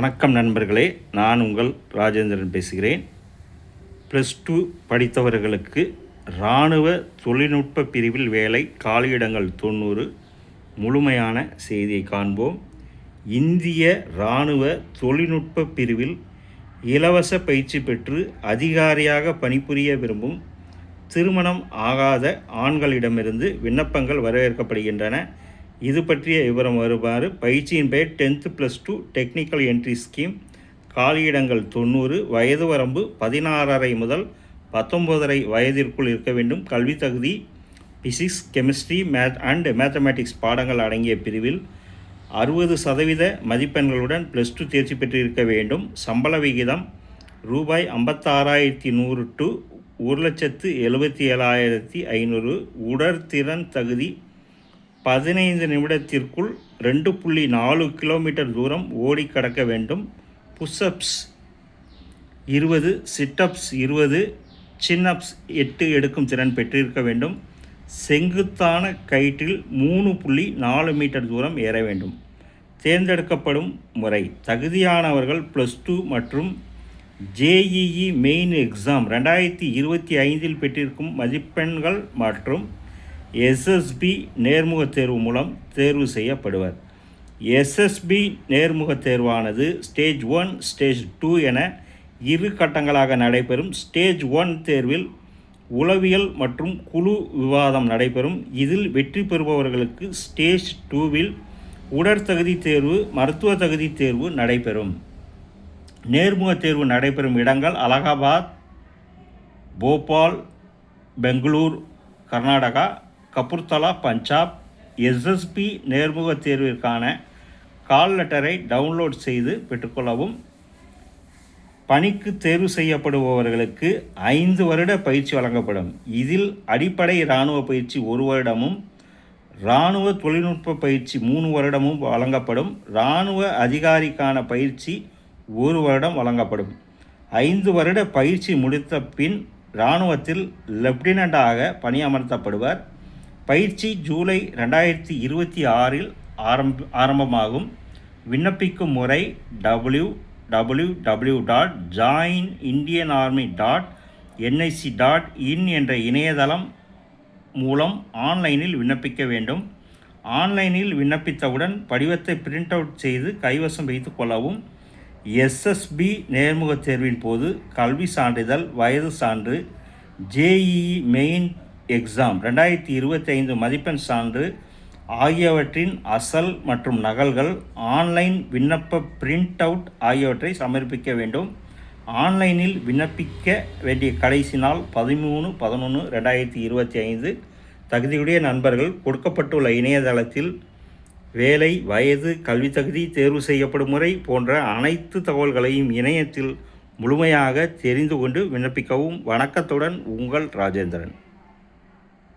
வணக்கம் நண்பர்களே நான் உங்கள் ராஜேந்திரன் பேசுகிறேன். ப்ளஸ் டூ படித்தவர்களுக்கு இராணுவ தொழில்நுட்ப பிரிவில் வேலை காலியிடங்கள் தொண்ணூறு முழுமையான செய்தியை காண்போம். இந்திய இராணுவ தொழில்நுட்ப பிரிவில் இலவச பயிற்சி பெற்று அதிகாரியாக பணிபுரிய விரும்பும் திருமணம் ஆகாத ஆண்களிடமிருந்து விண்ணப்பங்கள் வரவேற்கப்படுகின்றன. இது பற்றிய விவரம் வருமாறு பயிற்சியின் பெயர் tenth plus two technical entry scheme காலியிடங்கள் தொண்ணூறு வயது வரம்பு பதினாறரை முதல் பத்தொம்போதரை வயதிற்குள் இருக்க வேண்டும். கல்வி தகுதி physics chemistry math and mathematics பாடங்கள் அடங்கிய பிரிவில் அறுபது சதவீத மதிப்பெண்களுடன் ப்ளஸ் டூ தேர்ச்சி பெற்றிருக்க வேண்டும். சம்பள விகிதம் ரூபாய் ஐம்பத்தாறாயிரத்தி நூறு டு ஒரு லட்சத்து எழுபத்தி ஏழாயிரத்தி ஐநூறு. உடற்திறன் தகுதி பதினைந்து நிமிடத்திற்குள் ரெண்டு புள்ளி நாலு கிலோமீட்டர் தூரம் ஓடி கடக்க வேண்டும். புஷ்அப்ஸ் இருபது சிட்டப்ஸ் இருபது சின்னப்ஸ் எட்டு எடுக்கும் திறன் பெற்றிருக்க வேண்டும். செங்குத்தான கயிற்றில் மூணு புள்ளி நாலு மீட்டர் தூரம் ஏற வேண்டும். தேர்ந்தெடுக்கப்படும் முறை. தகுதியானவர்கள் ப்ளஸ் டூ மற்றும் ஜேஇஇ மெயின் எக்ஸாம் ரெண்டாயிரத்தி இருபத்தி ஐந்தில் பெற்றிருக்கும் மதிப்பெண்கள் மற்றும் எஸ்எஸ்பி நேர்முகத் தேர்வு மூலம் தேர்வு செய்யப்படுவர். எஸ்எஸ்பி நேர்முகத் தேர்வானது ஸ்டேஜ் ஒன் ஸ்டேஜ் டூ என இரு கட்டங்களாக நடைபெறும். ஸ்டேஜ் ஒன் தேர்வில் உளவியல் மற்றும் குழு விவாதம் நடைபெறும். இதில் வெற்றி பெறுபவர்களுக்கு ஸ்டேஜ் டூவில் உடற்தகுதி தேர்வு மருத்துவ தகுதி தேர்வு நடைபெறும். நேர்முகத் தேர்வு நடைபெறும் இடங்கள் அலகாபாத் போபால் பெங்களூர் கர்நாடகா கபூர்தலா பஞ்சாப் எஸ்எஸ்பி நேர்முகத் தேர்விற்கான கால் லெட்டரை டவுன்லோட் செய்து பெற்றுக்கொள்ளவும் பணிக்கு தேர்வு செய்யப்படுபவர்களுக்கு ஐந்து வருட பயிற்சி வழங்கப்படும். இதில் அடிப்படை இராணுவ பயிற்சி ஒரு வருடமும் இராணுவ தொழில்நுட்ப பயிற்சி மூணு வருடமும் வழங்கப்படும். இராணுவ அதிகாரிக்கான பயிற்சி ஒரு வருடம் வழங்கப்படும். ஐந்து வருட பயிற்சி முடித்த பின் இராணுவத்தில் லெப்டினண்டாக பணியமர்த்தப்படுவர். பயிற்சி ஜூலை ரெண்டாயிரத்தி இருபத்தி ஆறில் ஆரம்ப ஆரம்பமாகும். விண்ணப்பிக்கும் முறை W W W dot join Indian army dot NIC dot in என்ற இணையதளம் மூலம் ஆன்லைனில் விண்ணப்பிக்க வேண்டும். ஆன்லைனில் விண்ணப்பித்தவுடன் படிவத்தை பிரிண்ட் அவுட் செய்து கைவசம் வைத்து கொள்ளவும். எஸ்எஸ்பி நேர்முகத் தேர்வின் போது கல்வி சான்றிதழ் வயது சான்று ஜேஇஇ மெயின் எக்ஸாம் ரெண்டாயிரத்தி இருபத்தி ஐந்து மதிப்பெண் சான்று ஆகியவற்றின் அசல் மற்றும் நகல்கள் ஆன்லைன் விண்ணப்ப பிரிண்ட் அவுட் ஆகியவற்றை சமர்ப்பிக்க வேண்டும். ஆன்லைனில் விண்ணப்பிக்க வேண்டிய கடைசி நாள் பதிமூணு பதினொன்று ரெண்டாயிரத்தி இருபத்தி ஐந்து தகுதியுடைய நண்பர்கள் கொடுக்கப்பட்டுள்ள இணையதளத்தில் வேலை வயது கல்வி தகுதி தேர்வு செய்யப்படும் முறை போன்ற அனைத்து தகவல்களையும் இணையத்தில் முழுமையாக தெரிந்து கொண்டு விண்ணப்பிக்கவும் வணக்கத்துடன் உங்கள் ராஜேந்திரன்.